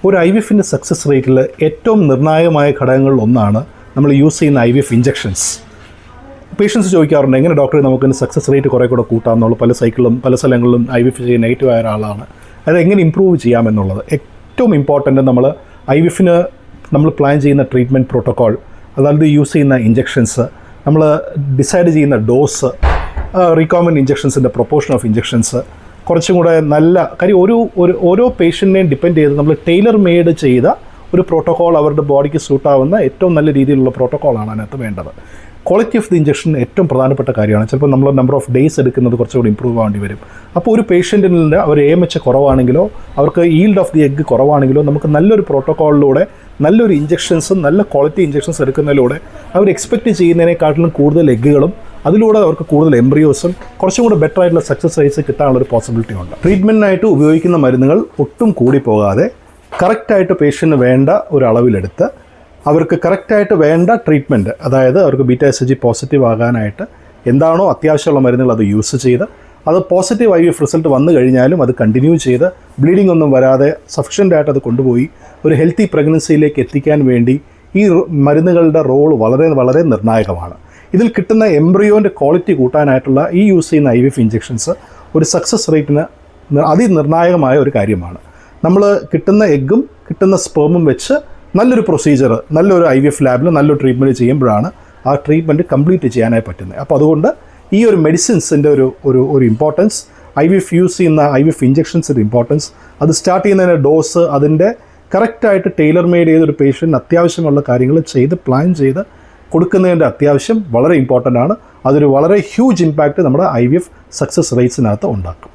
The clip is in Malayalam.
ഒരു ഐ വി എഫിന്റെ സക്സസ് റേറ്റിൽ ഏറ്റവും നിർണായകമായ ഘടകങ്ങളിൽ ഒന്നാണ് നമ്മൾ യൂസ് ചെയ്യുന്ന I V F injections patients ചോദിക്കാറുണ്ട് എങ്ങനെ ഡോക്ടറെ നമുക്ക് സക്സസ് റേറ്റ് കുറേ കൂടെ കൂട്ടാമെന്നുള്ള പല സൈക്കിളും പല സ്ഥലങ്ങളിലും ഐ വി എഫ് ചെയ്യാൻ നെഗറ്റീവ് ആയ ഒരാളാണ്. അത് എങ്ങനെ ഇമ്പ്രൂവ് ചെയ്യാമെന്നുള്ളത്? ഏറ്റവും ഇമ്പോർട്ടന്റ് നമ്മൾ ഐ വി എഫിന് നമ്മൾ പ്ലാൻ ചെയ്യുന്ന ട്രീറ്റ്മെന്റ് പ്രോട്ടോക്കോൾ അതായത് യൂസ് ചെയ്യുന്ന ഇഞ്ചക്ഷൻസ് നമ്മൾ ഡിസൈഡ് ചെയ്യുന്ന ഡോസ് റീകോമൻഡ് ഇഞ്ചക്ഷൻസിന്റെ പ്രൊപ്പോർഷൻ ഓഫ് ഇഞ്ചക്ഷൻസ് കുറച്ചും കൂടെ നല്ല കാര്യം ഒരു ഒരു ഓരോ പേഷ്യന്റിനെയും ഡിപ്പെൻഡ് ചെയ്ത് നമ്മൾ ടൈലർ മെയ്ഡ് ചെയ്ത ഒരു പ്രോട്ടോകോൾ അവരുടെ ബോഡിക്ക് സൂട്ടാവുന്ന ഏറ്റവും നല്ല രീതിയിലുള്ള പ്രോട്ടോകോളാണ് അതിനകത്ത് വേണ്ടത്. ക്വാളിറ്റി ഓഫ് ദി ഇഞ്ചക്ഷൻ ഏറ്റവും പ്രധാനപ്പെട്ട കാര്യമാണ്. ചിലപ്പോൾ നമ്മൾ നമ്പർ ഓഫ് ഡേയ്സ് എടുക്കുന്നത് കുറച്ചുകൂടി ഇമ്പ്രൂവ് ആവേണ്ടി വരും. അപ്പോൾ ഒരു പേഷ്യന്റിൽ അവർ എം എച്ച് കുറവാണെങ്കിലോ അവർക്ക് ഈൽഡ് ഓഫ് ദി എഗ് കുറവാണെങ്കിലോ നമുക്ക് നല്ലൊരു പ്രോട്ടോക്കോളിലൂടെ നല്ലൊരു ഇഞ്ചക്ഷൻസും നല്ല ക്വാളിറ്റി ഇഞ്ചക്ഷൻസ് എടുക്കുന്നതിലൂടെ അവർ എക്സ്പെക്റ്റ് ചെയ്യുന്നതിനേക്കാട്ടിലും കൂടുതൽ എഗ്ഗുകളും അതിലൂടെ അവർക്ക് കൂടുതൽ എംബ്രിയോസും കുറച്ചും കൂടെ ബെറ്റർ ആയിട്ടുള്ള സക്സസ് റേറ്റ്സ് കിട്ടാനുള്ള ഒരു പോസിബിലിറ്റി ഉണ്ട്. ട്രീറ്റ്മെന്റിനായിട്ട് ഉപയോഗിക്കുന്ന മരുന്നുകൾ ഒട്ടും കൂടി പോകാതെ കറക്റ്റായിട്ട് പേഷ്യന്റിന് വേണ്ട ഒരു അളവിലെടുത്ത് അവർക്ക് കറക്റ്റായിട്ട് വേണ്ട ട്രീറ്റ്മെന്റ് അതായത് അവർക്ക് ബീറ്റ എസ് ജി പോസിറ്റീവ് ആകാനായിട്ട് എന്താണോ അത്യാവശ്യമുള്ള മരുന്നുകൾ അത് യൂസ് ചെയ്ത് അത് പോസിറ്റീവ് ഐ എഫ് റിസൾട്ട് വന്നു കഴിഞ്ഞാലും അത് കണ്ടിന്യൂ ചെയ്ത് ബ്ലീഡിംഗ് ഒന്നും വരാതെ സഫിഷ്യന്റ് ആയിട്ട് അത് കൊണ്ടുപോയി ഒരു ഹെൽത്തി പ്രഗ്നൻസിയിലേക്ക് എത്തിക്കാൻ വേണ്ടി ഈ മരുന്നുകളുടെ റോൾ വളരെ വളരെ നിർണായകമാണ്. ഇതിൽ കിട്ടുന്ന എംബ്രിയോന്റെ ക്വാളിറ്റി കൂട്ടാനായിട്ടുള്ള ഈ യൂസ് ചെയ്യുന്ന ഐ വി എഫ് ഇഞ്ചെക്ഷൻസ് ഒരു സക്സസ് റേറ്റിന് അതിനിർണായകമായ ഒരു കാര്യമാണ്. നമ്മൾ കിട്ടുന്ന എഗ്ഗും കിട്ടുന്ന സ്പേമും വെച്ച് നല്ലൊരു പ്രൊസീജിയർ നല്ലൊരു ഐ വി എഫ് ലാബിൽ നല്ലൊരു ട്രീറ്റ്മെന്റ് ചെയ്യുമ്പോഴാണ് ആ ട്രീറ്റ്മെന്റ് കംപ്ലീറ്റ് ചെയ്യാനായി പറ്റുന്നത്. അപ്പോൾ അതുകൊണ്ട് ഈ ഒരു മെഡിസിൻസിന്റെ ഒരു ഒരു ഒരു importance I V F use ചെയ്യുന്ന ഐ വി എഫ് ഇഞ്ചെക്ഷൻസിന്റെ ഇമ്പോർട്ടൻസ് അത് സ്റ്റാർട്ട് ചെയ്യുന്നതിന്റെ ഡോസ് അതിന്റെ കറക്റ്റായിട്ട് ടൈലർ മെയ്ഡ് ചെയ്തൊരു പേഷ്യന്റിന് അത്യാവശ്യമുള്ള കാര്യങ്ങൾ ചെയ്ത് പ്ലാൻ ചെയ്ത് കൊടുക്കുന്നതിന്റെ അത്യാവശ്യം വളരെ ഇമ്പോർട്ടന്റ് ആണ്. അതൊരു വളരെ ഹ്യൂജ് ഇമ്പാക്റ്റ് നമ്മുടെ ഐ വി എഫ് സക്സസ് റേറ്റ്സിനകത്ത് ഉണ്ടാക്കും.